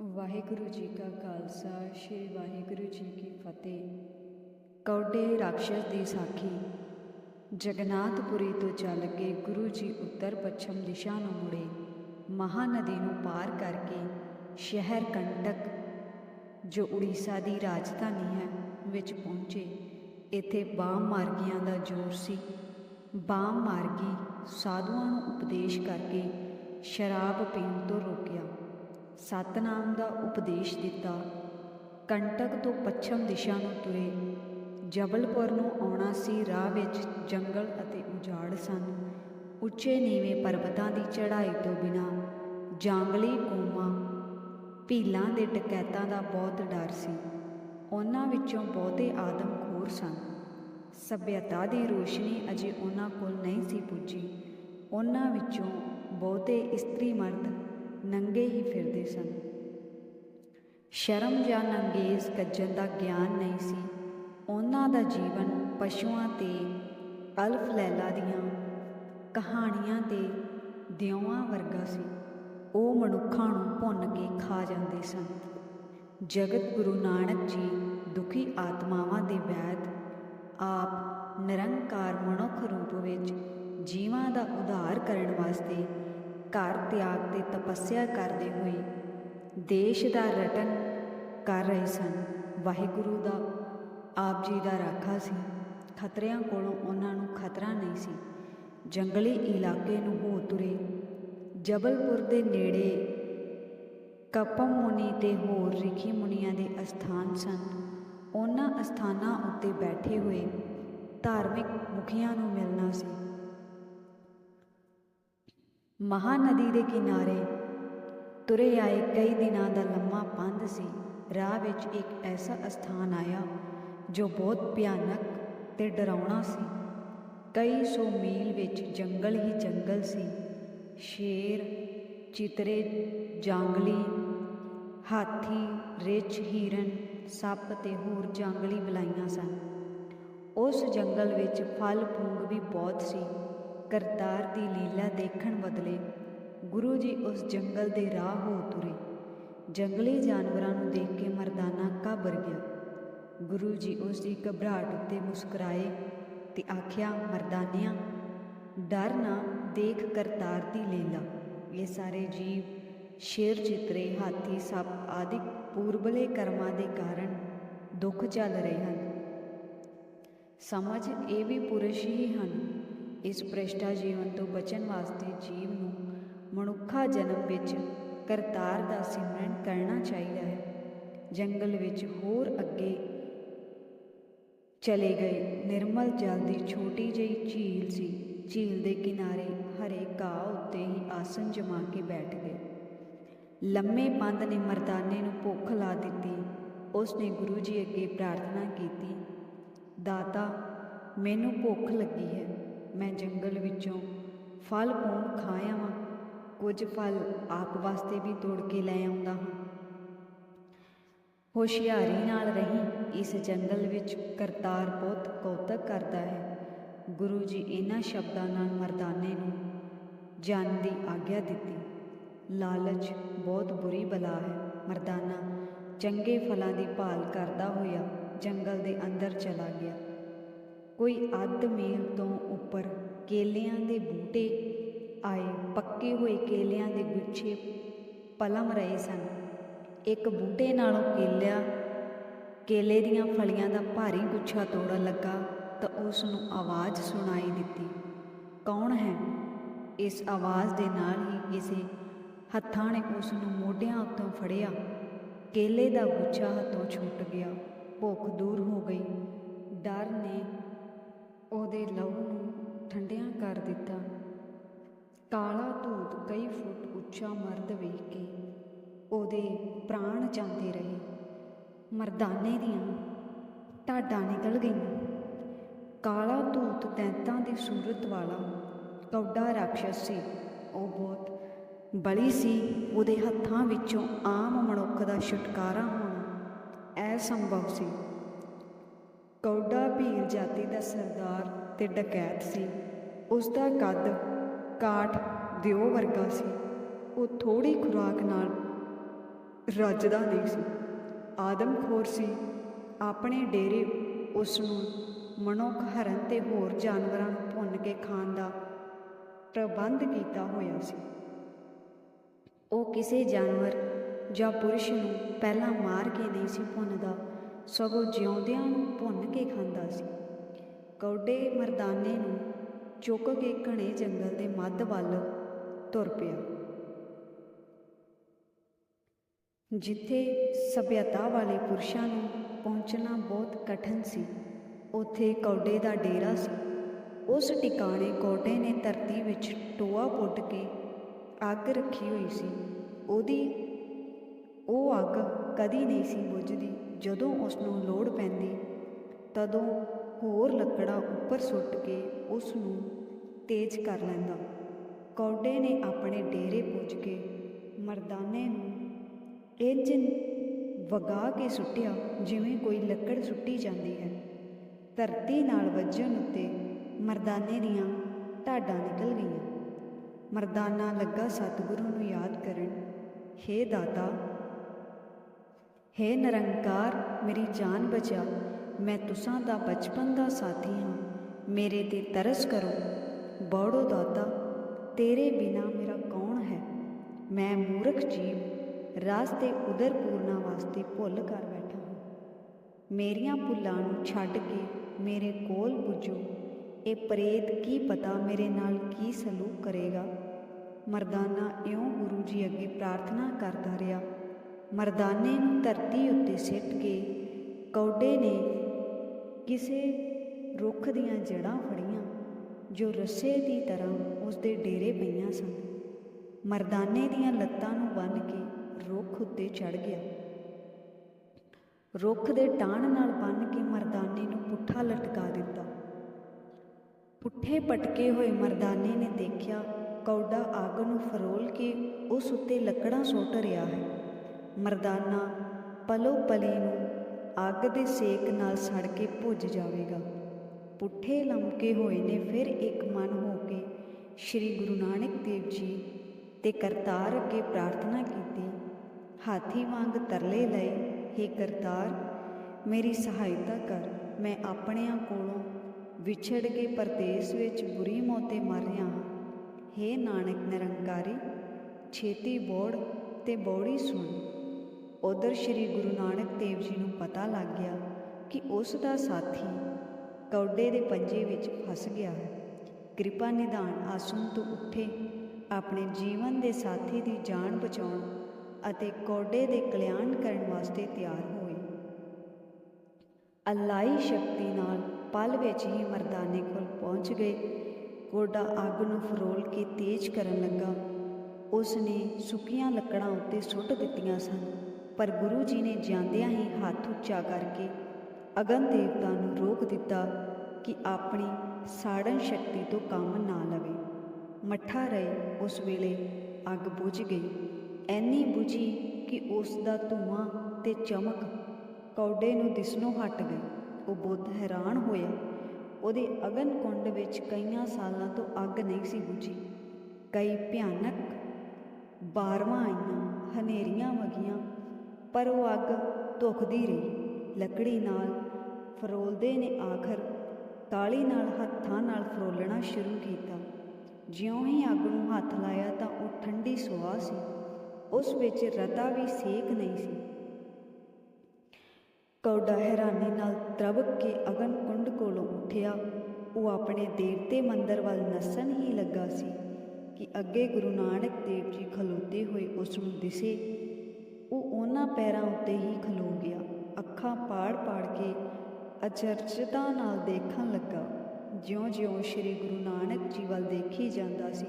ਵਾਹਿਗੁਰੂ ਜੀ ਕਾ ਖਾਲਸਾ, ਸ੍ਰੀ ਵਾਹਿਗੁਰੂ ਜੀ ਕੀ ਫਤਿਹ। ਕੌਡੇ ਰਾਖਸ਼ ਦੀ ਸਾਖੀ। ਜਗਨਾਥਪੁਰੀ ਤੋਂ ਚੱਲ ਕੇ ਗੁਰੂ ਜੀ ਉੱਤਰ ਪੱਛਮ ਦਿਸ਼ਾ ਨੂੰ ਮੁੜੇ, ਮਹਾਨਦੀ ਨੂੰ ਪਾਰ ਕਰਕੇ ਸ਼ਹਿਰ ਕੰਟਕ, ਜੋ ਉੜੀਸਾ ਦੀ ਰਾਜਧਾਨੀ ਹੈ, ਵਿੱਚ ਪਹੁੰਚੇ। ਇੱਥੇ ਬਾਮ ਮਾਰਗੀਆਂ ਦਾ ਜ਼ੋਰ ਸੀ। ਬਾਮ ਮਾਰਗੀ ਸਾਧੂਆਂ ਨੂੰ ਉਪਦੇਸ਼ ਕਰਕੇ ਸ਼ਰਾਬ ਪੀਣ ਤੋਂ ਰੋਕਿਆ। ਸਤਨਾਮ ਦਾ ਉਪਦੇਸ਼ ਦਿੱਤਾ। ਕੰਟਕ ਤੋਂ ਪੱਛਮ ਦਿਸ਼ਾ ਨੂੰ ਤੁਰੇ। ਜਬਲਪੁਰ ਨੂੰ ਆਉਣਾ ਸੀ ਰਾਹ ਵਿੱਚ ਜੰਗਲ ਅਤੇ ਉਜਾੜ ਸਨ। ਉੱਚੇ ਨੀਵੇਂ ਪਰਬਤਾਂ ਦੀ ਚੜ੍ਹਾਈ ਤੋਂ ਬਿਨਾ ਜਾਂਗਲੀ ਕੌਮਾਂ, ਭੀਲਾਂ ਦੇ ਡਕੈਤਾਂ ਦਾ ਬਹੁਤ ਡਰ ਸੀ। ਉਹਨਾਂ ਵਿੱਚੋਂ ਬਹੁਤੇ ਆਦਮਖੋਰ ਸਨ। ਸਭਿਅਤਾ ਦੀ ਰੋਸ਼ਨੀ ਅਜੇ ਉਹਨਾਂ ਕੋਲ ਨਹੀਂ ਸੀ ਪੁੱਜੀ। ਉਹਨਾਂ ਵਿੱਚੋਂ ਬਹੁਤੇ ਇਸਤਰੀ ਮਰਦ ਨੰਗੇ ਹੀ ਫਿਰਦੇ ਸਨ। ਸ਼ਰਮ ਜਾਂ ਨੰਗੇਜ਼ ਕੱਜਣ ਦਾ ਗਿਆਨ ਨਹੀਂ ਸੀ। ਉਹਨਾਂ ਦਾ ਜੀਵਨ ਪਸ਼ੂਆਂ ਤੇ ਅਲਫ ਲੈਲਾ ਦੀਆਂ ਕਹਾਣੀਆਂ ਤੇ ਦਿਉਆਂ ਵਰਗਾ ਸੀ। ਉਹ ਮਨੁੱਖਾਂ ਨੂੰ ਭੁੰਨ ਕੇ ਖਾ ਜਾਂਦੇ ਸਨ। ਜਗਤ ਗੁਰੂ ਨਾਨਕ ਜੀ ਦੁਖੀ ਆਤਮਾਵਾਂ ਦੇ ਵੈਦ ਆਪ ਨਿਰੰਕਾਰ ਮਨੁੱਖ ਰੂਪ ਵਿੱਚ ਜੀਵਾਂ ਦਾ ਉਧਾਰ ਕਰਨ ਵਾਸਤੇ ਘਰ ਤਿਆਗ ਤੇ ਤਪੱਸਿਆ ਕਰਦੇ ਹੋਏ ਦੇਸ਼ ਦਾ ਰਟਨ ਕਰ ਰਹੇ ਸਨ। ਵਾਹਿਗੁਰੂ ਦਾ ਆਪ ਜੀ ਦਾ ਰਾਖਾ ਸੀ। ਖਤਰਿਆਂ ਕੋਲੋਂ ਉਹਨਾਂ ਨੂੰ ਖਤਰਾ ਨਹੀਂ ਸੀ। ਜੰਗਲੀ ਇਲਾਕੇ ਨੂੰ ਹੋ ਤੁਰੇ ਜਬਲਪੁਰ ਦੇ ਨੇੜੇ ਕਪਮ ਮੁਨੀ ਤੇ ਹੋਰ ਰਿਖੀ ਮੁਨੀਆਂ ਦੇ ਅਸਥਾਨ ਸਨ। ਉਹਨਾਂ ਅਸਥਾਨਾਂ ਉੱਤੇ ਬੈਠੇ ਹੋਏ ਧਾਰਮਿਕ ਮੁਖੀਆਂ ਨੂੰ ਮਿਲਣਾ ਸੀ। ਮਹਾਨਦੀ ਦੇ ਕਿਨਾਰੇ ਤੁਰੇ ਆਏ ਕਈ ਦਿਨਾਂ ਦਾ ਲੰਮਾ ਪੰਧ ਸੀ। ਰਾਹ ਵਿੱਚ ਇੱਕ ਐਸਾ ਅਸਥਾਨ ਆਇਆ ਜੋ ਬਹੁਤ ਭਿਆਨਕ ਤੇ ਡਰਾਉਣਾ ਸੀ। ਕਈ ਸੌ ਮੀਲ ਵਿੱਚ ਜੰਗਲ ਹੀ ਜੰਗਲ ਸੀ। ਸ਼ੇਰ, ਚਿਤਰੇ, ਜਾਂਗਲੀ, ਹਾਥੀ, ਰਿੱਛ, ਹਿਰਨ, ਸੱਪ ਤੇ ਹੋਰ ਜੰਗਲੀ ਬਲਾਈਆਂ ਸਨ। ਉਸ ਜੰਗਲ ਵਿੱਚ ਫਲ ਫੂੰਗ ਵੀ ਬਹੁਤ ਸੀ। ਕਰਤਾਰ ਦੀ ਲੀਲਾ ਦੇਖਣ ਬਦਲੇ ਗੁਰੂ ਜੀ ਉਸ ਜੰਗਲ ਦੇ ਰਾਹ ਹੋ ਤੁਰੇ। ਜੰਗਲੀ ਜਾਨਵਰਾਂ ਨੂੰ ਦੇਖ ਕੇ ਮਰਦਾਨਾ ਕਾਬਰ ਗਿਆ। ਗੁਰੂ ਜੀ ਉਸ ਦੀ ਘਬਰਾਹਟ ਉੱਤੇ ਮੁਸਕਰਾਏ ਤੇ ਆਖਿਆ, ਮਰਦਾਨਿਆਂ, ਡਰ ਨਾ, ਦੇਖ ਕਰਤਾਰ ਦੀ ਲੀਲਾ। ਇਹ ਸਾਰੇ ਜੀਵ, ਸ਼ੇਰ ਚਿਤਰੇ, ਹਾਥੀ, ਸੱਪ ਆਦਿ ਪੂਰਬਲੇ ਕਰਮਾਂ ਦੇ ਕਾਰਨ ਦੁੱਖ ਚੱਲ ਰਹੇ ਹਨ। ਸਮਝ ਇਹ ਵੀ ਪੁਰਸ਼ ਹੀ ਹਨ ਇਸ ਭ੍ਰਿਸ਼ਟਾ ਜੀਵਨ ਤੋਂ ਬਚਣ ਵਾਸਤੇ ਜੀਵ ਨੂੰ ਮਨੁੱਖਾ ਜਨਮ ਵਿੱਚ ਕਰਤਾਰ ਦਾ ਸਿਮਰਨ ਕਰਨਾ ਚਾਹੀਦਾ ਹੈ। ਜੰਗਲ ਵਿੱਚ ਹੋਰ ਅੱਗੇ ਚਲੇ ਗਏ ਨਿਰਮਲ ਜਲ ਦੀ ਛੋਟੀ ਜਿਹੀ ਝੀਲ ਸੀ। ਝੀਲ ਦੇ ਕਿਨਾਰੇ ਹਰੇ ਘਾਹ ਉੱਤੇ ਹੀ ਆਸਨ ਜਮਾ ਕੇ ਬੈਠ ਗਏ। ਲੰਮੇ ਪੰਧ ਨੇ ਮਰਦਾਨੇ ਨੂੰ ਭੁੱਖ ਲਾ ਦਿੱਤੀ। ਉਸ ਨੇ ਗੁਰੂ ਜੀ ਅੱਗੇ ਪ੍ਰਾਰਥਨਾ ਕੀਤੀ, ਦਾਤਾ, ਮੈਨੂੰ ਭੁੱਖ ਲੱਗੀ ਹੈ। ਮੈਂ ਜੰਗਲ ਵਿੱਚੋਂ ਫਲ ਫੂਲ ਖਾ ਆਵਾਂ ਕੁਝ ਫਲ ਆਪ ਵਾਸਤੇ ਵੀ ਤੋੜ ਕੇ ਲੈ ਆਉਂਦਾ ਹਾਂ। ਹੋਸ਼ਿਆਰੀ ਨਾਲ ਰਹੀ ਇਸ ਜੰਗਲ ਵਿੱਚ ਕਰਤਾਰ ਬਹੁਤ ਕੌਤਕ ਕਰਦਾ ਹੈ। ਗੁਰੂ ਜੀ ਇਹਨਾਂ ਸ਼ਬਦਾਂ ਨਾਲ ਮਰਦਾਨੇ ਨੂੰ ਜਾਣ ਦੀ ਆਗਿਆ ਦਿੱਤੀ। ਲਾਲਚ ਬਹੁਤ ਬੁਰੀ ਬਲਾ ਹੈ। ਮਰਦਾਨਾ ਚੰਗੇ ਫਲਾਂ ਦੀ ਭਾਲ ਕਰਦਾ ਹੋਇਆ ਜੰਗਲ ਦੇ ਅੰਦਰ ਚਲਾ ਗਿਆ। ਕੋਈ ਅੱਧ ਮੀਲ ਤੋਂ ਉੱਪਰ ਕੇਲਿਆਂ ਦੇ ਬੂਟੇ ਆਏ, ਪੱਕੇ ਹੋਏ ਕੇਲਿਆਂ ਦੇ ਗੁੱਛੇ ਪਲਮ ਰਹੇ ਸਨ। ਇੱਕ ਬੂਟੇ ਨਾਲੋਂ ਕੇਲਿਆ, ਕੇਲੇ ਦੀਆਂ ਫਲੀਆਂ ਦਾ ਭਾਰੀ ਗੁੱਛਾ ਤੋੜਨ ਲੱਗਾ ਤਾਂ ਉਸ ਨੂੰ ਆਵਾਜ਼ ਸੁਣਾਈ ਦਿੱਤੀ, ਕੌਣ ਹੈ? ਇਸ ਆਵਾਜ਼ ਦੇ ਨਾਲ ਹੀ ਕਿਸੇ ਹੱਥਾਂ ਨੇ ਉਸ ਨੂੰ ਮੋਢਿਆਂ ਉੱਤੋਂ ਫੜਿਆ। ਕੇਲੇ ਦਾ ਗੁੱਛਾ ਹੱਥੋਂ ਛੁੱਟ ਗਿਆ, ਭੁੱਖ ਦੂਰ ਹੋ ਗਈ। ਡਰ ਨੇ ਉਹਦੇ ਲਹੂ ਨੂੰ ਠੰਡਿਆਂ ਕਰ ਦਿੱਤਾ। ਕਾਲਾ ਧੂਤ ਕਈ ਫੁੱਟ ਉੱਚਾ ਮਰਦ ਵੇਖ ਕੇ ਉਹਦੇ ਪ੍ਰਾਣ ਜਾਂਦੇ ਰਹੇ। ਮਰਦਾਨੇ ਦੀਆਂ ਢਾਡਾਂ ਨਿਕਲ ਗਈਆਂ। ਕਾਲਾ ਧੂਤ ਦੈਂਤਾਂ ਦੀ ਸੂਰਤ ਵਾਲਾ ਕੌਡਾ ਰਾਖਸ਼ ਸੀ। ਉਹ ਬਹੁਤ ਬਲੀ ਸੀ। ਉਹਦੇ ਹੱਥਾਂ ਵਿੱਚੋਂ ਆਮ ਮਨੁੱਖ ਦਾ ਛੁਟਕਾਰਾ ਹੋਣਾ ਅਸੰਭਵ ਸੀ। ਕੌਡਾ ਭੀਲ ਜਾਤੀ ਦਾ ਸਰਦਾਰ ਤੇ ਡਕੈਤ ਸੀ। ਉਸ ਦਾ ਕੱਦ ਕਾਠ ਦਿਓ ਵਰਗਾ ਸੀ। ਉਹ ਥੋੜੀ ਖੁਰਾਕ ਨਾਲ ਰੱਜਦਾ ਨਹੀਂ ਸੀ। ਆਦਮਖੋਰ ਸੀ। ਆਪਣੇ ਡੇਰੇ ਉਸ ਨੂੰ ਮਨੁੱਖ ਹਰਨ ਤੇ ਹੋਰ ਜਾਨਵਰਾਂ ਨੂੰ ਭੁੰਨ ਕੇ ਖਾਣ ਦਾ ਪ੍ਰਬੰਧ ਕੀਤਾ ਹੋਇਆ ਸੀ। ਉਹ ਕਿਸੇ ਜਾਨਵਰ ਜਾਂ ਪੁਰਸ਼ ਨੂੰ ਪਹਿਲਾਂ ਮਾਰ ਕੇ ਨਹੀਂ ਸੀ ਭੁੰਨਦਾ। ਸਗੋਂ ਜਿਉਂਦਿਆਂ ਨੂੰ ਭੁੰਨ ਕੇ ਖਾਂਦਾ ਸੀ। ਕੌਡੇ ਮਰਦਾਨੇ ਨੂੰ ਚੁੱਕ ਕੇ ਘਣੇ ਜੰਗਲ ਦੇ ਮੱਧ ਵੱਲ ਤੁਰ ਪਿਆ। ਜਿੱਥੇ ਸਭਿਅਤਾ ਵਾਲੇ ਪੁਰਸ਼ਾਂ ਨੂੰ ਪਹੁੰਚਣਾ ਬਹੁਤ ਕਠਿਨ ਸੀ, ਉੱਥੇ ਕੌਡੇ ਦਾ ਡੇਰਾ ਸੀ। ਉਸ ਟਿਕਾਣੇ ਕੌਡੇ ਨੇ ਧਰਤੀ ਵਿੱਚ ਟੋਆ ਪੁੱਟ ਕੇ ਅੱਗ ਰੱਖੀ ਹੋਈ ਸੀ। ਉਹਦੀ, ਉਹ ਅੱਗ ਕਦੀ ਨਹੀਂ ਸੀ ਬੁਝਦੀ। ਜਦੋਂ ਉਸ ਨੂੰ ਲੋੜ ਪੈਂਦੀ, ਤਦੋਂ ਹੋਰ ਲੱਕੜਾਂ ਉੱਪਰ ਸੁੱਟ ਕੇ ਉਸ ਨੂੰ ਤੇਜ਼ ਕਰ ਲੈਂਦਾ। ਕੌਡੇ ਨੇ ਆਪਣੇ ਡੇਰੇ ਪੁੱਜ ਕੇ ਮਰਦਾਨੇ ਨੂੰ ਇੰਜ ਵਗਾ ਕੇ ਸੁੱਟਿਆ ਜਿਵੇਂ ਕੋਈ ਲੱਕੜ ਸੁੱਟੀ ਜਾਂਦੀ ਹੈ। ਧਰਤੀ ਨਾਲ ਵੱਜਣ ਉੱਤੇ ਮਰਦਾਨੇ ਦੀਆਂ ਢਾਡਾਂ ਨਿਕਲ ਗਈਆਂ। ਮਰਦਾਨਾ ਲੱਗਾ ਸਤਿਗੁਰੂ ਨੂੰ ਯਾਦ ਕਰਨ, ਹੇ ਦਾਤਾ ਹੇ ਨਿਰੰਕਾਰ, ਮੇਰੀ ਜਾਨ ਬਚਾ। ਮੈਂ ਤੁਸਾਂ ਦਾ ਬਚਪਨ ਦਾ ਸਾਥੀ ਹਾਂ। ਮੇਰੇ ਤੇ ਤਰਸ ਕਰੋ। ਬੋੜੋ ਦਾਤਾ, ਤੇਰੇ ਬਿਨਾ ਮੇਰਾ ਕੌਣ ਹੈ? ਮੈਂ ਮੂਰਖ ਜੀਵ, ਰਾਸ ਤੇ ਉਦਰ ਪੂਰਨਾ ਵਾਸਤੇ ਭੁੱਲ ਕਰ ਬੈਠਾ ਹਾਂ। ਮੇਰੀਆਂ ਭੁੱਲਾਂ ਨੂੰ ਛੱਡ ਕੇ ਮੇਰੇ ਕੋਲ ਪੁੱਜੋ। ਇਹ ਪ੍ਰੇਤ ਕੀ ਪਤਾ ਮੇਰੇ ਨਾਲ ਕੀ ਸਲੂਕ ਕਰੇਗਾ? ਮਰਦਾਨਾ ਇਉਂ ਗੁਰੂ ਜੀ ਅੱਗੇ ਪ੍ਰਾਰਥਨਾ ਕਰਦਾ ਰਿਹਾ ਮਰਦਾਨੇ ਨੂੰ ਧਰਤੀ ਉੱਤੇ ਸਿੱਟ ਕੇ ਕੌਡੇ ਨੇ ਕਿਸੇ ਰੁੱਖ ਦੀਆਂ ਜੜਾਂ ਫੜੀਆਂ, ਜੋ ਰੱਸੇ ਦੀ ਤਰ੍ਹਾਂ ਉਸ ਦੇ ਡੇਰੇ ਪਈਆਂ ਸਨ। ਮਰਦਾਨੇ ਦੀਆਂ ਲੱਤਾਂ ਨੂੰ ਬੰਨ੍ਹ ਕੇ ਰੁੱਖ ਉੱਤੇ ਚੜ ਗਿਆ। ਰੁੱਖ ਦੇ ਟਾਣ ਨਾਲ ਬੰਨ੍ਹ ਕੇ ਮਰਦਾਨੇ ਨੂੰ ਪੁੱਠਾ ਲਟਕਾ ਦਿੱਤਾ। ਪੁੱਠੇ ਪਟਕੇ ਹੋਏ ਮਰਦਾਨੇ ਨੇ ਦੇਖਿਆ ਕੌਡਾ ਅੱਗ ਨੂੰ ਫਰੋਲ ਕੇ ਉਸ ਉੱਤੇ ਲੱਕੜਾਂ ਸੁੱਟ ਰਿਹਾ ਹੈ। ਮਰਦਾਨਾ ਪਲੋ ਪਲੀ ਨੂੰ ਅੱਗ ਦੇ ਸੇਕ ਨਾਲ ਸੜ ਕੇ ਭੁੱਜ ਜਾਵੇਗਾ। ਪੁੱਠੇ ਲਮਕੇ ਹੋਏ ਨੇ ਫਿਰ ਇੱਕ ਮਨ ਹੋ ਕੇ ਸ੍ਰੀ ਗੁਰੂ ਨਾਨਕ ਦੇਵ ਜੀ ਤੇ ਕਰਤਾਰ ਅੱਗੇ ਪ੍ਰਾਰਥਨਾ ਕੀਤੀ। ਹਾਥੀ ਵਾਂਗ ਤਰਲੇ ਲਏ हे ਕਰਤਾਰ, ਮੇਰੀ ਸਹਾਇਤਾ ਕਰ। ਮੈਂ ਆਪਣਿਆਂ ਕੋਲੋਂ ਵਿਛੜ ਕੇ ਪਰਦੇਸ ਵਿੱਚ ਬੁਰੀ ਮੌਤੇ ਮਰ ਰਿਹਾ ਹਾਂ। हे ਨਾਨਕ ਨਿਰੰਕਾਰੀ, ਛੇਤੀ ਬੋੜ ਤੇ ਬੋੜੀ ਸੁਣ। ਉਧਰ ਸ੍ਰੀ ਗੁਰੂ ਨਾਨਕ ਦੇਵ ਜੀ ਨੂੰ ਪਤਾ ਲੱਗ ਗਿਆ ਕਿ ਉਸ ਦਾ ਸਾਥੀ ਕੌਡੇ ਦੇ ਪੰਜੇ ਵਿੱਚ ਫਸ ਗਿਆ ਹੈ। ਕਿਰਪਾ ਨਿਧਾਨ ਆਸਣ ਤੋਂ ਉੱਠੇ, ਆਪਣੇ ਜੀਵਨ ਦੇ ਸਾਥੀ ਦੀ ਜਾਨ ਬਚਾਉਣ ਅਤੇ ਕੌਡੇ ਦੇ ਕਲਿਆਣ ਕਰਨ ਵਾਸਤੇ ਤਿਆਰ ਹੋਏ। ਅਲਾਈ ਸ਼ਕਤੀ ਨਾਲ ਪਲ ਵਿੱਚ ਹੀ ਮਰਦਾਨੇ ਕੋਲ ਪਹੁੰਚ ਗਏ। ਕੋਡਾ ਅੱਗ ਨੂੰ ਫਰੋਲ ਕੇ ਤੇਜ਼ ਕਰਨ ਲੱਗਾ। ਉਸ ਨੇ ਸੁੱਕੀਆਂ ਲੱਕੜਾਂ ਉੱਤੇ ਸੁੱਟ ਦਿੱਤੀਆਂ ਸਨ। ਪਰ ਗੁਰੂ ਜੀ ਨੇ ਜਾਂਦਿਆਂ ਹੀ ਹੱਥ ਉੱਚਾ ਕਰਕੇ ਅਗਨ ਦੇਵਤਾ ਨੂੰ ਰੋਕ ਦਿੱਤਾ ਕਿ ਆਪਣੀ ਸਾੜਨ ਸ਼ਕਤੀ ਤੋਂ ਕੰਮ ਨਾ ਲਵੇ। ਮੱਠਾ ਰਹੇ ਉਸ ਵੇਲੇ ਅੱਗ ਬੁਝ ਗਈ। ਐਨੀ ਬੁਝੀ ਕਿ ਉਸ ਦਾ ਧੂਆਂ ਤੇ ਚਮਕ ਕੌਡੇ ਨੂੰ ਦਿਸਣੋਂ ਹਟ ਗਈ। ਉਹ ਬੁੱਧ ਹੈਰਾਨ ਹੋਇਆ। ਉਹਦੇ ਅਗਨ ਕੁੰਡ ਵਿੱਚ ਕਈਆਂ ਸਾਲਾਂ ਤੋਂ ਅੱਗ ਨਹੀਂ ਸੀ ਬੁਝੀ। ਕਈ ਭਿਆਨਕ ਬਾਰਵਾਂ ਆਈਆਂ, ਹਨੇਰੀਆਂ ਵਗੀਆਂ ਪਰ ਉਹ ਅੱਗ ਧੁਖਦੀ ਰਹੀ। ਲੱਕੜੀ ਨਾਲ ਫਰੋਲਦੇ ਨੇ ਆਖਰ ਤਾਲੀ ਨਾਲ ਹੱਥਾਂ ਨਾਲ ਫਰੋਲਣਾ ਸ਼ੁਰੂ ਕੀਤਾ। ਜਿਉਂ ਹੀ ਅੱਗ ਨੂੰ ਹੱਥ ਲਾਇਆ ਤਾਂ ਉਹ ਠੰਡੀ ਸੁਆਹ ਸੀ। ਉਸ ਵਿੱਚ ਰਤਾ ਵੀ ਸੇਕ ਨਹੀਂ ਸੀ। ਕੌਡਾ ਹੈਰਾਨੀ ਨਾਲ ਤਰਬਕ ਕੇ ਅਗਨ ਕੁੰਡ ਕੋਲੋਂ ਉੱਠਿਆ। ਉਹ ਆਪਣੇ ਦੇਵਤੇ ਮੰਦਰ ਵੱਲ ਨਸਣ ਹੀ ਲੱਗਾ ਸੀ ਕਿ ਅੱਗੇ ਗੁਰੂ ਨਾਨਕ ਦੇਵ ਜੀ ਖਲੋਤੇ ਹੋਏ ਉਸ ਨੂੰ ਦਿਸੇ। ਪੈਰਾਂ ਉੱਤੇ ਹੀ ਖਲੋ ਗਿਆ। ਅੱਖਾਂ ਪਾੜ-ਪਾੜ ਕੇ ਅਚਰਜਤਾ ਨਾਲ ਦੇਖਣ ਲੱਗਾ। ਜਿਉਂ-ਜਿਉਂ ਸ੍ਰੀ ਗੁਰੂ ਨਾਨਕ ਜੀ ਵੱਲ ਦੇਖੀ ਜਾਂਦਾ ਸੀ,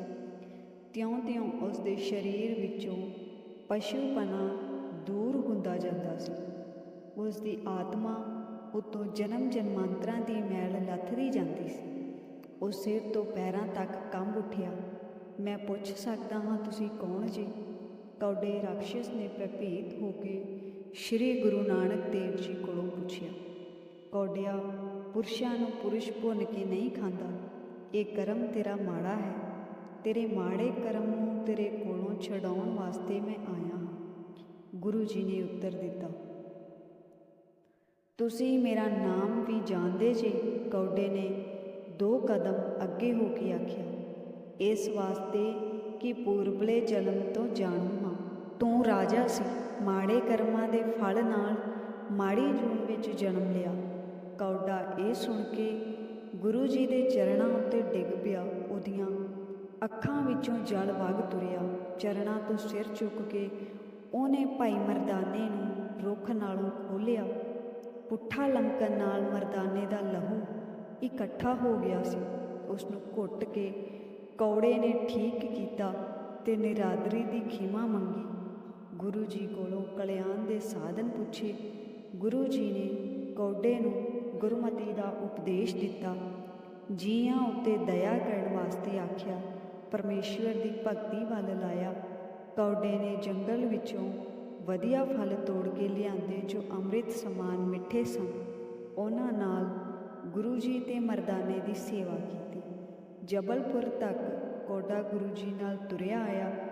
ਤਿਉਂ-ਤਿਉਂ ਉਸ ਦੇ ਸਰੀਰ ਵਿੱਚੋਂ ਪਸ਼ੂਪਨਾ ਦੂਰ ਹੁੰਦਾ ਜਾਂਦਾ ਸੀ। ਉਸ ਦੀ ਆਤਮਾ ਉਤੋਂ ਜਨਮ ਜਨਮਾਂਤਰਾਂ ਦੀ ਮੈਲ ਲੱਥਦੀ ਜਾਂਦੀ ਸੀ। ਉਹ ਸਿਰ ਤੋਂ ਪੈਰਾਂ ਤੱਕ ਕੰਬ ਉੱਠਿਆ। ਮੈਂ ਪੁੱਛ ਸਕਦਾ ਹਾਂ ਤੁਸੀਂ ਕੌਣ ਜੀ? ਕੌਡੇ ਰਾਖਸ਼ ਨੇ ਭੈਭੀਤ ਹੋ ਕੇ ਸ੍ਰੀ ਗੁਰੂ ਨਾਨਕ ਦੇਵ ਜੀ ਕੋਲੋਂ ਪੁੱਛਿਆ, ਕੌਡਿਆ, ਪੁਰਸ਼ਾਂ ਨੂੰ ਪੁਰਸ਼ ਭੁੰਨ ਕੇ ਨਹੀਂ ਖਾਂਦਾ? ਇਹ ਕਰਮ ਤੇਰਾ ਮਾੜਾ ਹੈ। ਤੇਰੇ ਮਾੜੇ ਕਰਮ ਨੂੰ ਤੇਰੇ ਕੋਲੋਂ ਛਡਾਉਣ ਵਾਸਤੇ ਮੈਂ ਆਇਆ ਹਾਂ। ਗੁਰੂ ਜੀ ਨੇ ਉੱਤਰ ਦਿੱਤਾ, ਤੁਸੀਂ ਮੇਰਾ ਨਾਮ ਵੀ ਜਾਣਦੇ ਜੇ? ਕੌਡੇ ਨੇ ਦੋ ਕਦਮ ਅੱਗੇ ਹੋ ਕੇ ਆਖਿਆ, ਇਸ ਵਾਸਤੇ ਕਿ ਪੂਰਬਲੇ ਜਨਮ ਤੋਂ ਜਾਣੂ ਤੂੰ ਰਾਜਾ ਸੀ। ਮਾੜੇ ਕਰਮਾਂ ਦੇ ਫਲ ਨਾਲ ਮਾੜੀ ਜੂਨ ਵਿੱਚ ਜਨਮ ਲਿਆ। ਕੌਡਾ ਇਹ ਸੁਣ ਕੇ ਗੁਰੂ ਜੀ ਦੇ ਚਰਨਾਂ ਉੱਤੇ ਡਿੱਗ ਪਿਆ। ਉਹਦੀਆਂ ਅੱਖਾਂ ਵਿੱਚੋਂ ਜਲ ਵਗ ਤੁਰਿਆ। ਚਰਨਾਂ ਤੋਂ ਸਿਰ ਚੁੱਕ ਕੇ ਉਹਨੇ ਭਾਈ ਮਰਦਾਨੇ ਨੂੰ ਰੁੱਖ ਨਾਲੋਂ ਖੋਲਿਆ ਪੁੱਠਾ ਲੰਕਣ ਨਾਲ ਮਰਦਾਨੇ ਦਾ ਲਹੂ ਇਕੱਠਾ ਹੋ ਗਿਆ ਸੀ। ਉਸ ਨੂੰ ਘੁੱਟ ਕੇ ਕੌੜੇ ਨੇ ਠੀਕ ਕੀਤਾ ਤੇ ਨਿਰਾਦਰੀ ਦੀ ਖਿਮਾ ਮੰਗੀ। ਗੁਰੂ ਜੀ ਕੋਲੋਂ ਕਲਿਆਣ ਦੇ ਸਾਧਨ ਪੁੱਛੇ। ਗੁਰੂ ਜੀ ਨੇ ਕੌਡੇ ਨੂੰ ਗੁਰਮਤੀ ਦਾ ਉਪਦੇਸ਼ ਦਿੱਤਾ। ਜੀਆਂ ਉੱਤੇ ਦਇਆ ਕਰਨ ਵਾਸਤੇ ਆਖਿਆ, ਪਰਮੇਸ਼ਵਰ ਦੀ ਭਗਤੀ ਵੱਲ ਲਾਇਆ। ਕੌਡੇ ਨੇ ਜੰਗਲ ਵਿੱਚੋਂ ਵਧੀਆ ਫਲ ਤੋੜ ਕੇ ਲਿਆਂਦੇ ਜੋ ਅੰਮ੍ਰਿਤ ਸਮਾਨ ਮਿੱਠੇ ਸਨ। ਉਹਨਾਂ ਨਾਲ ਗੁਰੂ ਜੀ ਤੇ ਮਰਦਾਨੇ ਦੀ ਸੇਵਾ ਕੀਤੀ। ਜਬਲਪੁਰ ਤੱਕ ਕੋਡਾ ਗੁਰੂ ਜੀ ਨਾਲ ਤੁਰਿਆ ਆਇਆ।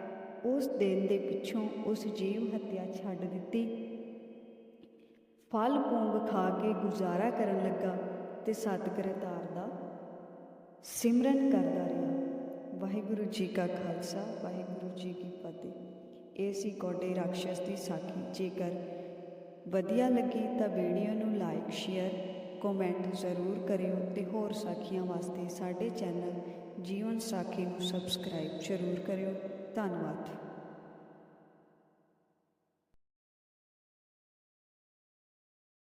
ਉਸ ਦਿਨ ਦੇ ਪਿੱਛੋਂ ਉਸ ਜੀਵ ਹੱਤਿਆ ਛੱਡ ਦਿੱਤੀ। ਫਲ ਪੂੰਗ ਖਾ ਕੇ ਗੁਜ਼ਾਰਾ ਕਰਨ ਲੱਗਾ ਤੇ ਸਤਿਗੁਰਤਾਰ ਦਾ ਸਿਮਰਨ ਕਰਦਾ ਰਿਹਾ। ਵਾਹਿਗੁਰੂ ਜੀ ਕਾ ਖਾਲਸਾ, ਵਾਹਿਗੁਰੂ ਜੀ ਕੀ ਫਤਿਹ। ਇਹ ਸੀ ਕੋਡੇ ਰਾਖਸ਼ ਦੀ ਸਾਖੀ। ਜੇਕਰ ਵਧੀਆ ਲੱਗੀ ਤਾਂ ਵੀਡੀਓ ਨੂੰ ਲਾਈਕ, ਸ਼ੇਅਰ, ਕਮੈਂਟ ਜ਼ਰੂਰ ਕਰਿਓ ਤੇ ਹੋਰ ਸਾਖੀਆਂ ਵਾਸਤੇ ਸਾਡੇ ਚੈਨਲ ਜੀਵਨ ਸਾਖੀ ਨੂੰ ਸਬਸਕ੍ਰਾਈਬ ਜ਼ਰੂਰ ਕਰਿਓ। Done what?